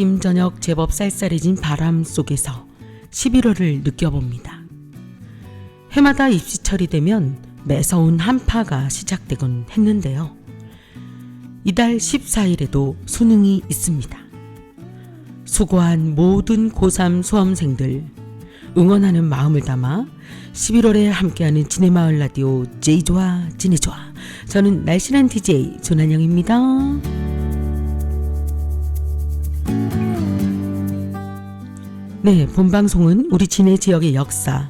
아침 저녁 제법 쌀쌀해진 바람 속에서 11월을 느껴봅니다. 해마다 입시철이 되면 매서운 한파가 시작되곤 했는데요. 이달 14일에도 수능이 있습니다. 수고한 모든 고3 수험생들 응원하는 마음을 담아 11월에 함께하는 지네마을 라디오 제이좋아 지네좋아 저는 날씬한 DJ 조난영입니다. 네, 본 방송은 우리 진해 지역의 역사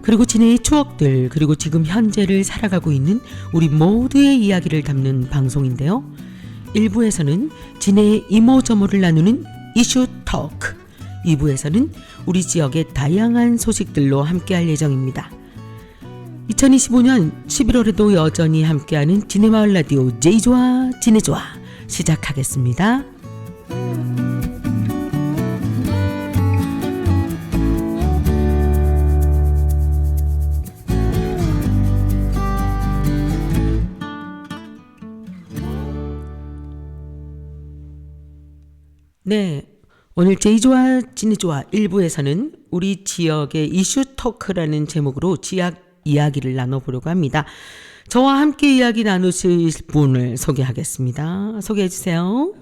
그리고 진해의 추억들 그리고 지금 현재를 살아가고 있는 우리 모두의 이야기를 담는 방송인데요. 1부에서는 진해의 이모저모를 나누는 이슈 토크 2부에서는 우리 지역의 다양한 소식들로 함께할 예정입니다. 2025년 11월에도 여전히 함께하는 진해마을 라디오 제이좋아 진해좋아 시작하겠습니다. 네. 오늘 제이좋아 진이좋아 1부에서는 우리 지역의 이슈 토크라는 제목으로 지역 이야기를 나눠보려고 합니다. 저와 함께 이야기 나누실 분을 소개하겠습니다. 소개해 주세요.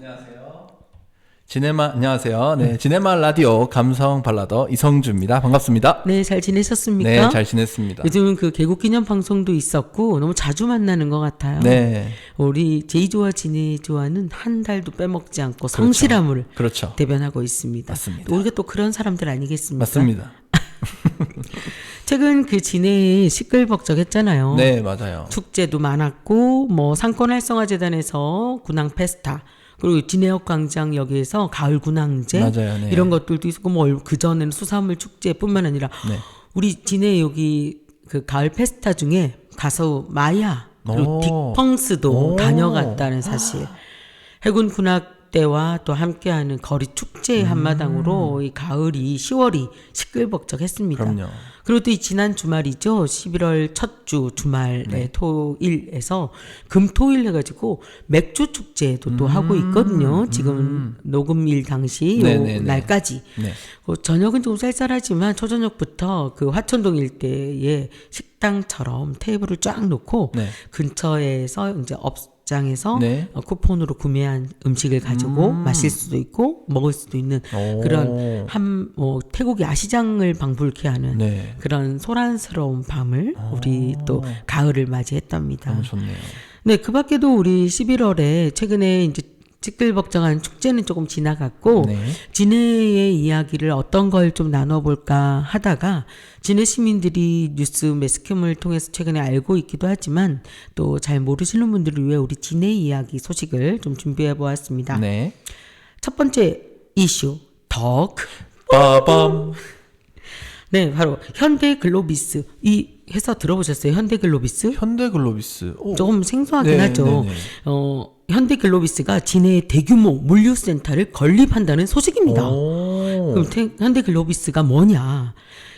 지네마 안녕하세요. 네, 지네마 라디오 감성 발라더 이성주입니다. 반갑습니다. 네, 잘 지내셨습니까? 네, 잘 지냈습니다. 요즘은 그 개국 기념 방송도 있었고 너무 자주 만나는 것 같아요. 네, 우리 제이좋아 진이좋아는 한 달도 빼먹지 않고 성실함을 그렇죠. 대변하고 있습니다. 맞습니다. 또 우리가 또 그런 사람들 아니겠습니까? 맞습니다. 최근 그 진해에 시끌벅적했잖아요. 네, 맞아요. 축제도 많았고 뭐 상권 활성화 재단에서 군항 페스타 그리고 진해역 광장 여기에서 가을 군항제 맞아요, 네. 이런 것들도 있었고 뭐그 전에는 수산물 축제뿐만 아니라 네. 우리 진해 여기 그 가을 페스타 중에 가수 마야 그리고 오. 딕펑스도 오. 다녀갔다는 사실 해군 군악대와 또 함께하는 거리 축제 의 한마당으로 이 가을이 10월이 시끌벅적했습니다. 그럼요. 그리고 또 이 지난 주말이죠. 11월 첫 주 주말에 네. 토일에서 금토일 해가지고 맥주 축제도 또 하고 있거든요. 지금 녹음일 당시 요 음. 네네네. 날까지. 네. 어, 저녁은 좀 쌀쌀하지만 초저녁부터 그 화천동 일대에 식당처럼 테이블을 쫙 놓고 네. 근처에서 이제 업 장에서 네. 어, 쿠폰으로 구매한 음식을 가지고 마실 수도 있고 먹을 수도 있는 오. 그런 한 뭐 태국 야시장을 방불케 하는 네. 그런 소란스러운 밤을 우리 또 가을을 맞이했답니다. 좋네요. 네, 그 밖에도 우리 11월에 최근에 이제 찌끌벅적한 축제는 조금 지나갔고 네. 진해의 이야기를 어떤 걸 좀 나눠볼까 하다가 진해 시민들이 뉴스 매스컴을 통해서 최근에 알고 있기도 하지만 또 잘 모르시는 분들을 위해 우리 진해 이야기 소식을 좀 준비해 보았습니다. 네. 첫 번째 이슈 덕. 빠밤. 네, 바로 현대 글로비스 이 회사 들어보셨어요? 현대 글로비스? 현대글로비스. 오. 조금 생소하긴 네, 하죠. 네, 네. 어, 현대글로비스가 진해에 대규모 물류센터를 건립한다는 소식입니다. 오. 그럼 태- 현대글로비스가 뭐냐?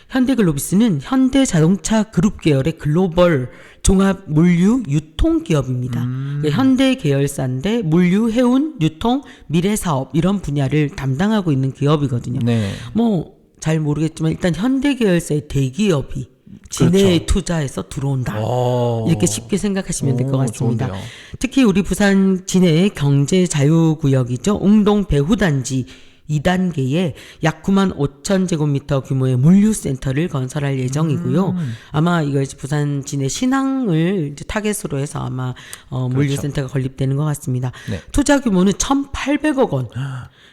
현대글로비스는 현대자동차 그룹 계열의 글로벌 종합 물류 유통 기업입니다. 음. 그 현대 계열사인데 물류, 해운, 유통, 미래 사업 이런 분야를 담당하고 있는 기업이거든요. 네. 뭐잘 모르겠지만 일단 현대 계열사의 대기업이 진해에 투자해서 들어온다. 오. 이렇게 쉽게 생각하시면 될것 오, 같습니다. 좋은데요. 특히 우리 부산 진해의 경제 자유구역이죠. 웅동 배후단지 2단계에 약 9만 5천 제곱미터 규모의 물류센터를 건설할 예정이고요. 음. 아마 이것이 부산 진해 신항을 이제 타겟으로 해서 아마 어, 물류센터가 건립되는 것 같습니다. 그렇죠. 네. 투자 규모는 1,800억 원.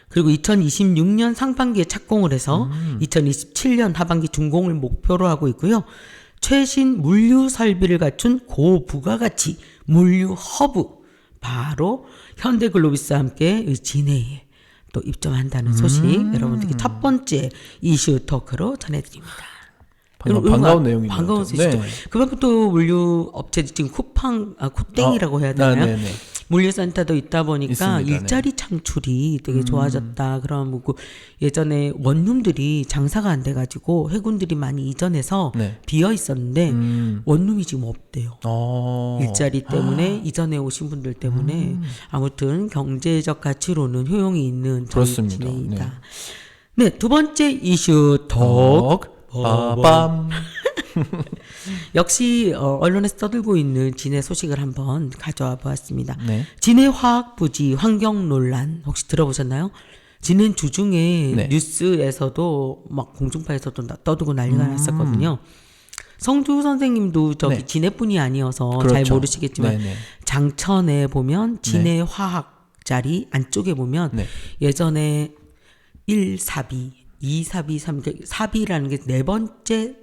그리고 2026년 상반기에 착공을 해서 음. 2027년 하반기 준공을 목표로 하고 있고요. 최신 물류 설비를 갖춘 고부가가치 물류 허브 바로 현대글로비스와 함께 이 진해에 또 입점한다는 소식 음. 여러분들께 첫 번째 이슈 토크로 전해드립니다. 반가, 반가운 내용이네요. 반가운 또. 소식이죠. 네. 그만큼 또 물류 업체들 지금 쿠팡 아 쿠땡이라고 해야 되나요? 네, 네, 네. 물류센터도 있다 보니까 있습니다. 네. 일자리 창출이 되게 음. 좋아졌다. 그런 뭐그 예전에 원룸들이 장사가 안 돼가지고 해군들이 많이 이전해서 네. 비어 있었는데 음. 원룸이 지금 없대요. 어. 일자리 때문에 이전에 오신 분들 때문에 아무튼 경제적 가치로는 효용이 있는 그렇습니다. 진해이다. 네, 두 번째 이슈 톡. 톡. 빠밤. 역시 어, 언론에서 떠들고 있는 진해 소식을 한번 가져와 보았습니다. 네. 진해 화학 부지 환경 논란 혹시 들어보셨나요? 진해 주중에 네. 뉴스에서도 막 공중파에서도 나- 떠들고 난리가 났었거든요. 성주 선생님도 저기 음. 네. 진해뿐이 아니어서 잘 그렇죠. 모르시겠지만 네네. 장천에 보면 진해 화학 자리 안쪽에 보면 네. 예전에 1사비, 2사비, 3 사비라는 게 네 번째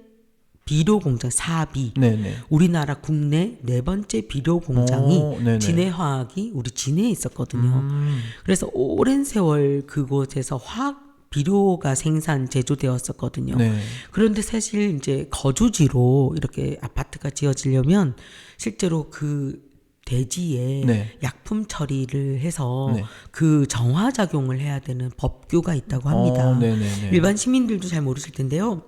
비료 공장 사비. 네네. 우리나라 국내 네 번째 비료 공장이 오. 진해화학이 우리 진해에 있었거든요. 음. 그래서 오랜 세월 그곳에서 화학 비료가 생산 제조되었었거든요. 네. 그런데 사실 이제 거주지로 이렇게 아파트가 지어지려면 실제로 그 대지에 네. 약품 처리를 해서 네. 그 정화 작용을 해야 되는 법규가 있다고 합니다. 어. 일반 시민들도 잘 모르실 텐데요.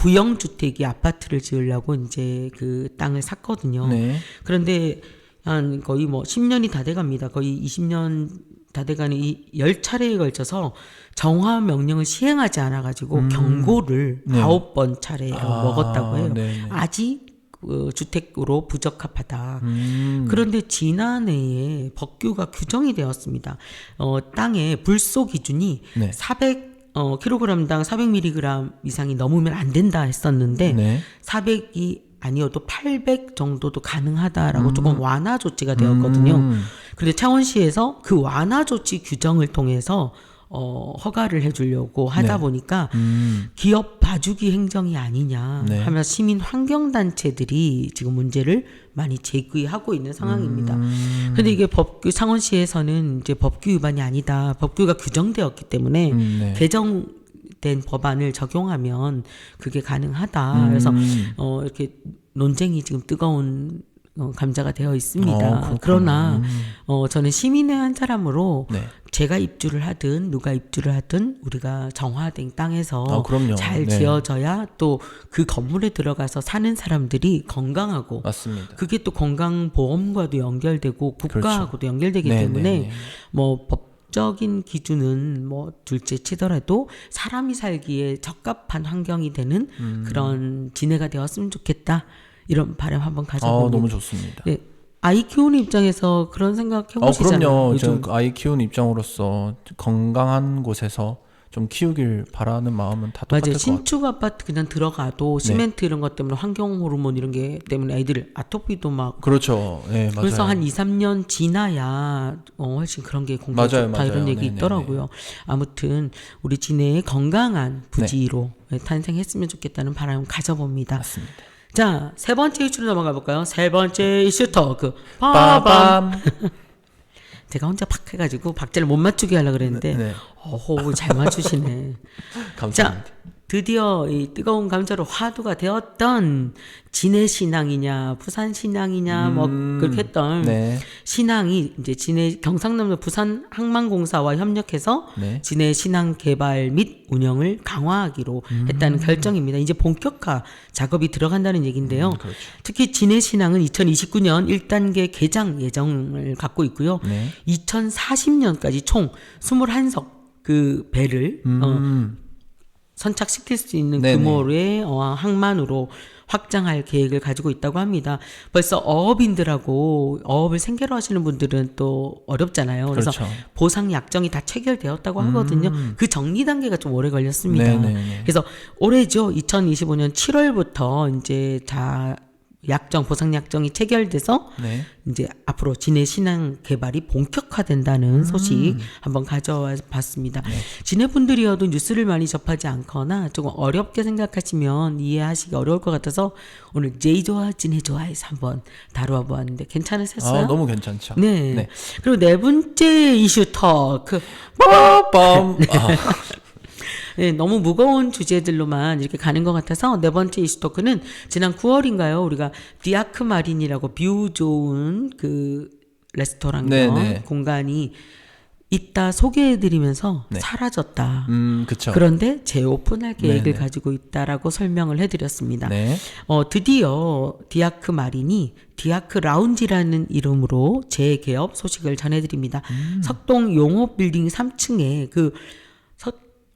부영 주택이 아파트를 지으려고 이제 그 땅을 샀거든요. 네. 그런데 한 거의 뭐 10년이 다 돼갑니다. 거의 20년 다 돼가는 이열 차례에 걸쳐서 정화 명령을 시행하지 않아가지고 경고를 네. 아홉 번 차례 아, 먹었다고 해요. 네네. 아직 그 주택으로 부적합하다. 음. 그런데 지난해에 법규가 규정이 되었습니다. 어, 땅의 불소 기준이 네. 400 어, 킬로그램당 400mg 이상이 넘으면 안 된다 했었는데 네. 400이 아니어도 800 정도도 가능하다라고 조금 완화 조치가 되었거든요. 음. 근데 창원시에서 그 완화 조치 규정을 통해서 어, 허가를 해주려고 하다 네. 보니까 음. 기업 봐주기 행정이 아니냐 네. 하면 시민 환경단체들이 지금 문제를 많이 제기하고 있는 상황입니다. 음. 근데 이게 법규 창원시에서는 이제 법규 위반이 아니다. 법규가 규정되었기 때문에 음, 네. 개정 된 법안을 적용하면 그게 가능하다. 그래서 음. 어 이렇게 논쟁이 지금 뜨거운 어, 감자가 되어 있습니다. 어. 그러나 음. 어 저는 시민의 한 사람으로 네. 제가 입주를 하든 누가 입주를 하든 우리가 정화된 땅에서 아, 그럼요. 잘 네. 지어져야 또 그 건물에 들어가서 사는 사람들이 건강하고 맞습니다. 그게 또 건강보험과도 연결되고 국가하고도 연결되기 그렇죠. 네, 때문에 네, 네. 뭐 법 적인 기준은 뭐 둘째 치더라도 사람이 살기에 적합한 환경이 되는 음. 그런 진해가 되었으면 좋겠다 이런 바람 한번 아, 가져보고 너무 좋습니다. 네. 아이 키우는 입장에서 그런 생각 어, 해보시잖아요. 그럼요. 요즘 저 아이 키우는 입장으로서 건강한 곳에서 좀 키우길 바라는 마음은 다 똑같을 맞아요. 신축 아파트 그냥 들어가도 시멘트 이런 것 때문에 환경 호르몬 이런 게 때문에 애들 아토피도 막 그렇죠. 네, 맞아요. 그래서 한 2, 3년 지나야 어, 훨씬 그런 게 공부가 맞아요, 좋다 이런 맞아요. 얘기 네네네. 있더라고요. 아무튼 우리 진해의 건강한 네. 부지로 탄생했으면 좋겠다는 바람을 가져봅니다. 맞습니다. 자, 세 번째 이슈로 넘어가 볼까요? 세 번째 이슈 토크. 빠밤. 제가 혼자 팍 해가지고 박자를 못 맞추게 하려고 그랬는데 네. 어호 잘 맞추시네. 감사합니다. 자, 드디어 이 뜨거운 감자로 화두가 되었던 진해 신앙이냐, 부산 신앙이냐, 뭐 그렇게 했던 네. 신앙이 이제 진해 경상남도 부산 항만공사와 협력해서 네. 진해 신앙 개발 및 운영을 강화하기로 했다는 결정입니다. 이제 본격화 작업이 들어간다는 얘기인데요. 그렇죠. 특히 진해 신앙은 2029년 1단계 개장 예정을 갖고 있고요. 네. 2040년까지 총 21석 그 배를 어, 음. 선착시킬 수 있는 네네. 규모의 어, 항만으로 확장할 계획을 가지고 있다고 합니다. 벌써 어업인들하고 어업을 생계로 하시는 분들은 또 어렵잖아요. 그래서 그렇죠. 음. 보상 약정이 다 체결되었다고 하거든요. 그 정리 단계가 좀 오래 걸렸습니다. 네네네. 그래서 올해죠. 2025년 7월부터 이제 다 약정 보상 약정이 체결돼서 네. 이제 앞으로 진해 신앙 개발이 본격화된다는 소식 한번 가져와 봤습니다. 진해 분들이어도 뉴스를 많이 접하지 않거나 조금 어렵게 생각하시면 이해하시기 어려울 것 같아서 오늘 제이 좋아 진해 좋아해서 한번 다루어 보았는데 괜찮으셨어요? 아, 너무 괜찮죠. 네. 네. 그리고 네 번째 이슈 터크. 빠밤. 아, 네, 너무 무거운 주제들로만 이렇게 가는 것 같아서 네 번째 이슈 토크는 지난 9월인가요? 우리가 디아크 마린이라고 뷰 좋은 그 레스토랑이요 네네. 공간이 있다 소개해드리면서 네. 사라졌다. 음. 그런데 재오픈할 계획을 네네. 가지고 있다라고 설명을 해드렸습니다. 네. 어, 드디어 디아크 마린이 디아크 라운지라는 이름으로 재개업 소식을 전해드립니다. 음. 석동 용호 빌딩 3층에 그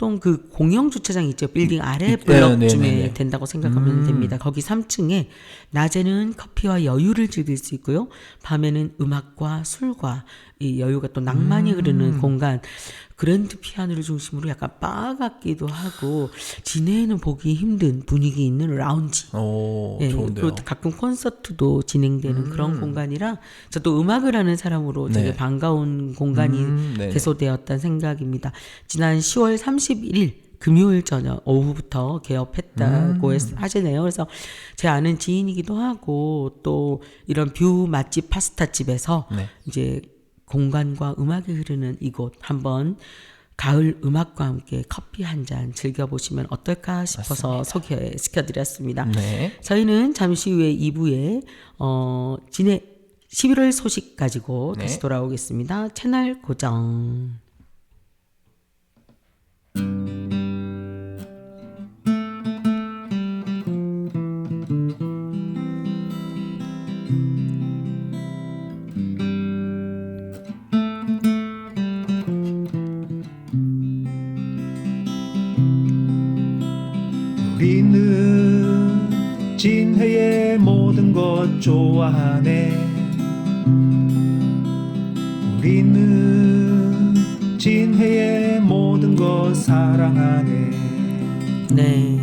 석동 그 공영 주차장 있죠. 빌딩 아래 네, 블럭쯤에 네, 네, 네. 된다고 생각하면 음. 됩니다. 거기 3층에 낮에는 커피와 여유를 즐길 수 있고요. 밤에는 음악과 술과 이 여유가 또 낭만이 음. 흐르는 공간. 그랜드 피아노를 중심으로 약간 바 같기도 하고 진해에는 보기 힘든 분위기 있는 라운지. 오, 예. 그리고 가끔 콘서트도 진행되는 그런 공간이라 저도 음악을 하는 사람으로 되게 네. 반가운 공간이 음, 네네. 개소되었다는 생각입니다. 지난 10월 31일 금요일 저녁 오후부터 개업했다고 음. 했- 하시네요. 그래서 제 아는 지인이기도 하고 또 이런 뷰 맛집 파스타 집에서 네. 이제 공간과 음악이 흐르는 이곳 한번 가을 음악과 함께 커피 한 잔 즐겨보시면 어떨까 싶어서 소개시켜드렸습니다. 네. 저희는 잠시 후에 2부에 어, 진해 11월 소식 가지고 네. 다시 돌아오겠습니다. 채널 고정. 좋아하네 우리는 진해의 모든 것 사랑하네 네.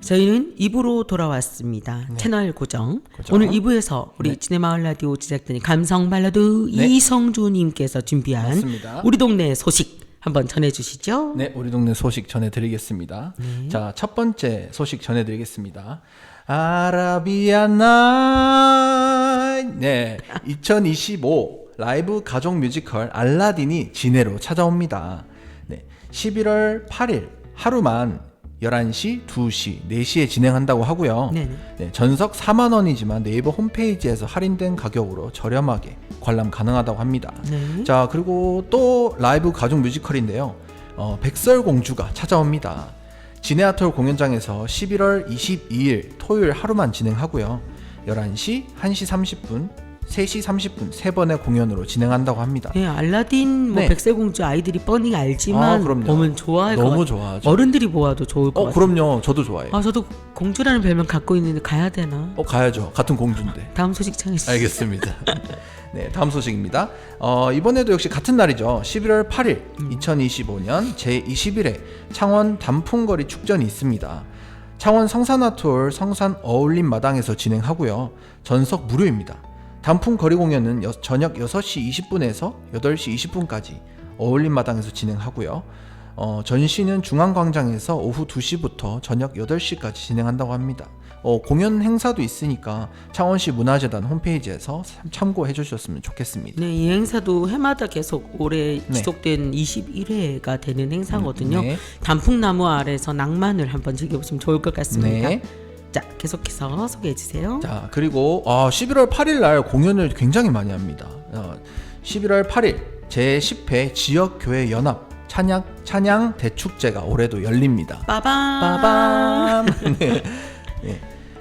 저희는 2부로 돌아왔습니다. 채널 고정. 네. 고정. 오늘 2부에서 우리 네. 진해마을 라디오 제작진인 감성 발라드 네. 이성주님께서 준비한 맞습니다. 우리 동네 소식 한번 전해주시죠. 네, 우리 동네 소식 전해드리겠습니다. 네. 자, 첫 번째 소식 전해드리겠습니다. 아라비안 나이 네, 2025 라이브 가족 뮤지컬 알라딘이 진해로 찾아옵니다. 네, 11월 8일 하루만 11시, 2시, 4시에 진행한다고 하고요. 네네. 네, 전석 4만 원이지만 네이버 홈페이지에서 할인된 가격으로 저렴하게 관람 가능하다고 합니다. 네. 자 그리고 또 라이브 가족 뮤지컬인데요. 어, 백설공주가 찾아옵니다. 진해아톨 공연장에서 11월 22일 토요일 하루만 진행하고요. 11시, 1시 30분, 3시 30분 세 번의 공연으로 진행한다고 합니다. 네, 알라딘, 뭐 네. 백설공주 아이들이 뻔히 알지만 아, 그럼요. 보면 좋아할 것 너무 같아요. 좋아하죠. 어른들이 보아도 좋을 것 어 같아요. 그럼요. 저도 좋아해요. 아, 저도 공주라는 별명 갖고 있는데 가야 되나? 어 가야죠. 같은 공주인데. 다음 소식 청해주세요. 알겠습니다. 네, 다음 소식입니다. 어, 이번에도 역시 같은 날이죠. 11월 8일, 2025년 제21회 창원 단풍거리 축전이 있습니다. 창원 성산아톨 성산 어울림 마당에서 진행하고요. 전석 무료입니다. 단풍 거리 공연은 여- 저녁 6시 20분에서 8시 20분까지 어울림 마당에서 진행하고요. 어, 전시는 중앙광장에서 오후 2시부터 저녁 8시까지 진행한다고 합니다. 어, 공연 행사도 있으니까 창원시 문화재단 홈페이지에서 참- 참고해 주셨으면 좋겠습니다. 네, 이 행사도 해마다 계속 올해 네. 지속된 21회가 되는 행사거든요. 네. 단풍나무 아래서 낭만을 한번 즐겨보시면 좋을 것 같습니다. 네. 자, 계속해서 소개해 주세요. 자, 그리고 아, 11월 8일 날 공연을 굉장히 많이 합니다. 어, 11월 8일 제10회 지역교회 연합 찬양 찬양 대축제가 올해도 열립니다. 빠밤. 빠밤. 네. 네.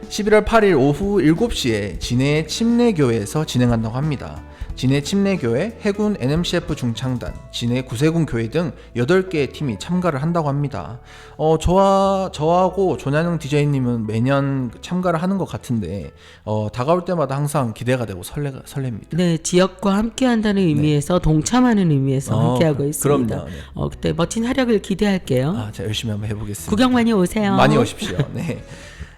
11월 8일 오후 7시에 진해 침례교회에서 진행한다고 합니다. 진해 침례교회, 해군 NMCF 중창단, 진해 구세군 교회 등 8개의 팀이 참가를 한다고 합니다. 어, 저와, 저하고 조난영 디제이님은 매년 참가를 하는 것 같은데, 어, 다가올 때마다 항상 기대가 되고 설레, 설렙니다. 네, 지역과 함께 한다는 의미에서 동참하는 의미에서 어, 함께하고 그- 있습니다. 그럼요, 네. 어, 그때 멋진 활약을 기대할게요. 아, 제가 열심히 한번 해보겠습니다. 구경 많이 오세요. 많이 오십시오. 네.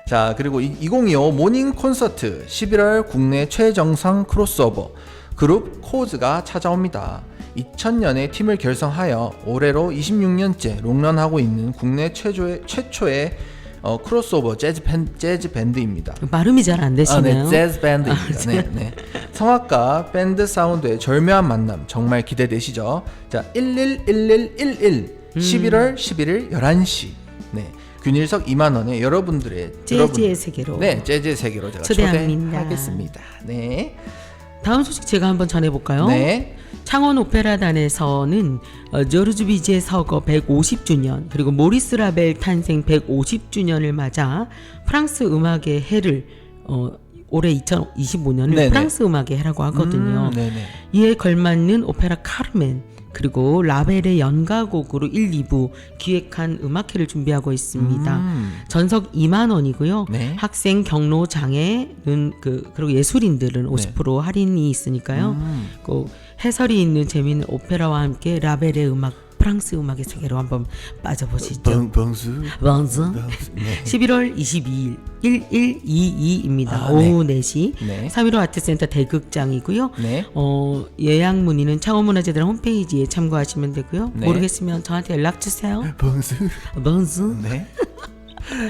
자, 그리고 2025 모닝 콘서트 11월 국내 최정상 크로스오버 그룹 코즈가 찾아옵니다. 2000년에 팀을 결성하여 올해로 26년째 롱런하고 있는 국내 최초의 최초의 어, 크로스오버 재즈 밴 재즈 밴드입니다. 발음이 잘안 아, 되시네요. 네, 재즈 밴드입니다. 네, 네. 성악가 밴드 사운드의 절묘한 만남 정말 기대되시죠? 자, 111111 11월 11일 11시. 네. 균일석 2만 원에 여러분들의 재즈의 세계로. 네, 재즈의 세계로 제가 초대합니다. 초대하겠습니다. 네. 다음 소식 제가 한번 전해볼까요? 네. 창원 오페라단에서는 어, 조르주 비지의 서거 150주년 그리고 모리스 라벨 탄생 150주년을 맞아 프랑스 음악의 해를 어, 올해 2025년을 네네. 프랑스 음악의 해라고 하거든요. 음. 이에 걸맞는 오페라 카르멘 그리고 라벨의 연가곡으로 1, 2부 기획한 음악회를 준비하고 있습니다. 음, 전석 2만 원이고요. 네. 학생 경로 장애는 그 그리고 예술인들은 50% 할인이 있으니까요. 음. 그 해설이 있는 재미있는 오페라와 함께 라벨의 음악 프랑스 음악의 세계로 한번 빠져보시죠. 벙, 벙수. 먼저 벙수. 네. 11월 22일 1122입니다. 아, 오후 4시 네. 3.15 아트센터 대극장이고요. 네. 어, 예약 문의는 창원문화재단 홈페이지에 참고하시면 되고요. 네. 모르겠으면 저한테 연락 주세요. 벙수. 먼저 네.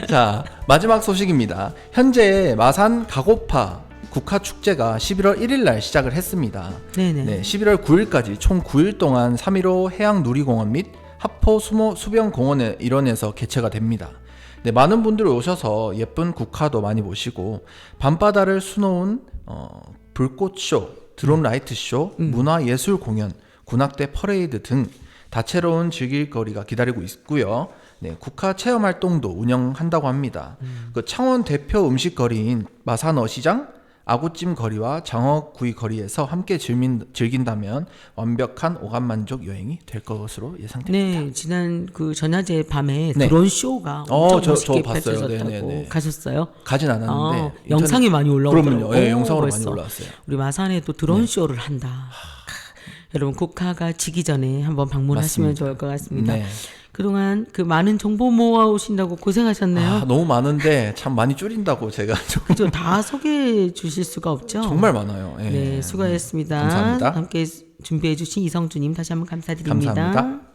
자, 마지막 소식입니다. 현재 마산 가고파 국화 축제가 11월 1일 날 시작을 했습니다. 네네. 네, 11월 9일까지 총 9일 동안 3.15 해양 누리공원 및 하포 수모 수변 공원의 일원에서 개최가 됩니다. 네, 많은 분들이 오셔서 예쁜 국화도 많이 보시고 밤바다를 수놓은 어, 불꽃 쇼, 드론 라이트 쇼, 문화 예술 공연, 군악대 퍼레이드 등 다채로운 즐길 거리가 기다리고 있고요. 네, 국화 체험 활동도 운영한다고 합니다. 그 창원 대표 음식거리인 마산어 시장, 아구찜 거리와 장어구이 거리에서 함께 즐긴, 즐긴다면 완벽한 오감 만족 여행이 될 것으로 예상됩니다. 네, 지난 그 전야제 밤에 네. 드론 쇼가 어, 엄청 저- 멋있게 저 봤어요. 네네네. 가셨어요? 가진 않았는데 아, 인터넷- 영상이 많이 올라오더라고요. 예, 오, 영상으로 많이 벌써. 올라왔어요. 우리 마산에도 드론 쇼를 한다. 여러분 국화가 지기 전에 한번 방문하시면 맞습니다. 좋을 것 같습니다. 네. 그동안 그 많은 정보 모아 오신다고 고생하셨네요. 아, 너무 많은데 참 많이 줄인다고 제가 좀 그죠? 다 소개해 주실 수가 없죠. 정말 많아요. 예. 네, 수고하셨습니다. 감사합니다. 함께 준비해 주신 이성주님 다시 한번 감사드립니다. 감사합니다.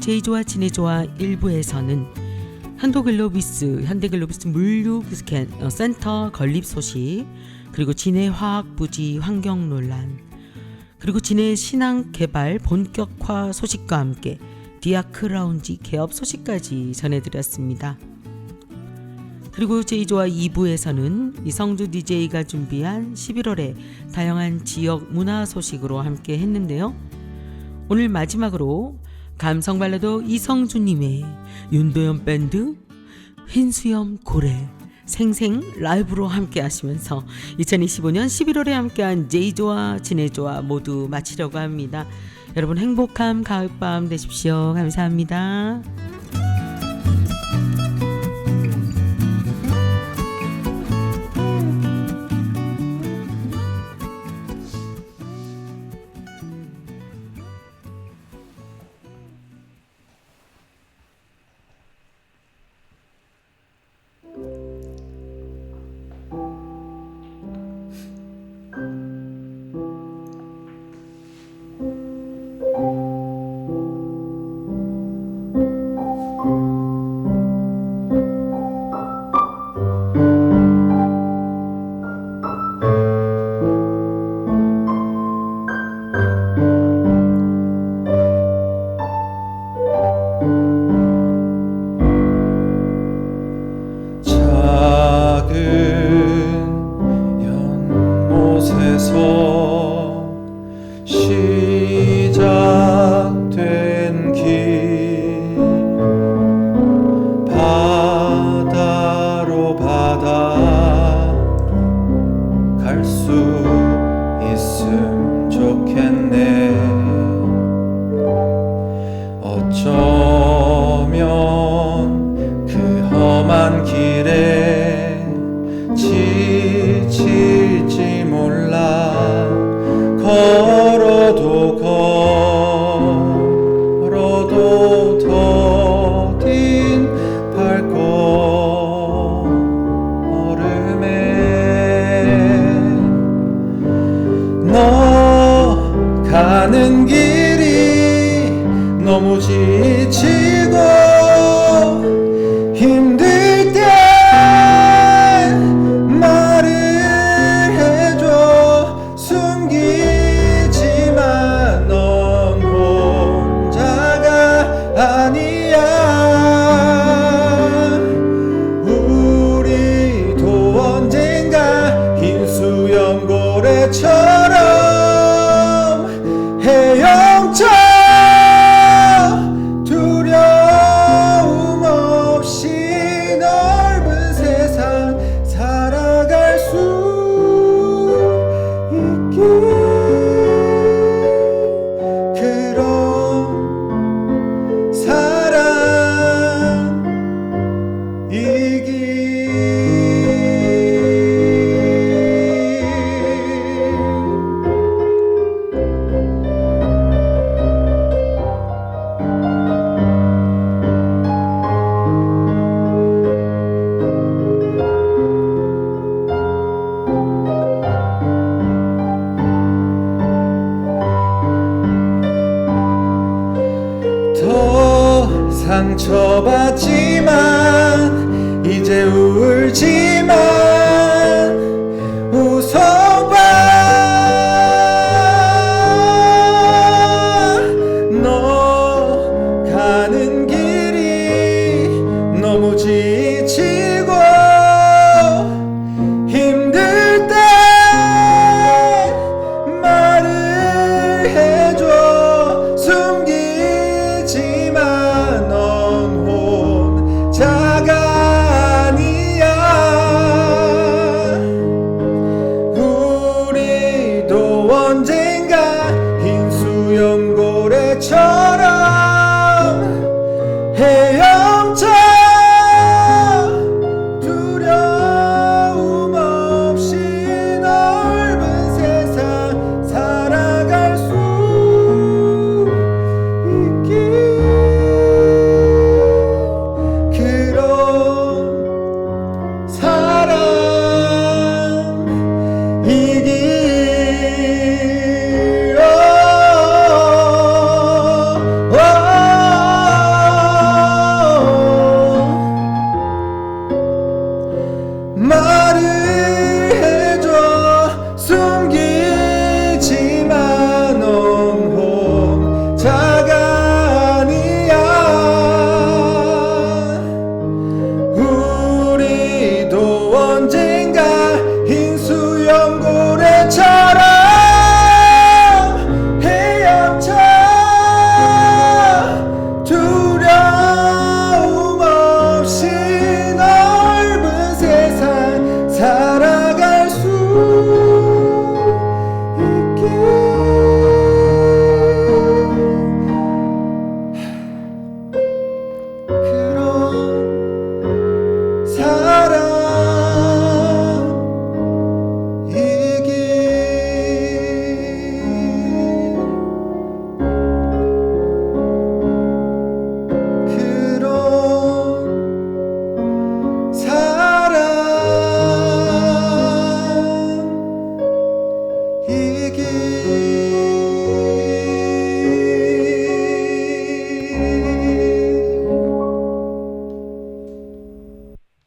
제이조와 진해조와 1부에서는 현도글로비스, 현대글로비스 물류 어, 센터 건립 소식, 그리고 진해 화학 부지 환경 논란, 그리고 진해 신앙 개발 본격화 소식과 함께 디아크 라운지 개업 소식까지 전해드렸습니다. 그리고 제이조와 2부에서는 이성주 DJ가 준비한 11월의 다양한 지역 문화 소식으로 함께 했는데요. 오늘 마지막으로 감성 발라드 이성주님의 윤도현 밴드 흰수염 고래 생생 라이브로 함께 하시면서 2025년 11월에 함께한 제이조와 진해조와 모두 마치려고 합니다. 여러분 행복한 가을밤 되십시오. 감사합니다. 작 universo.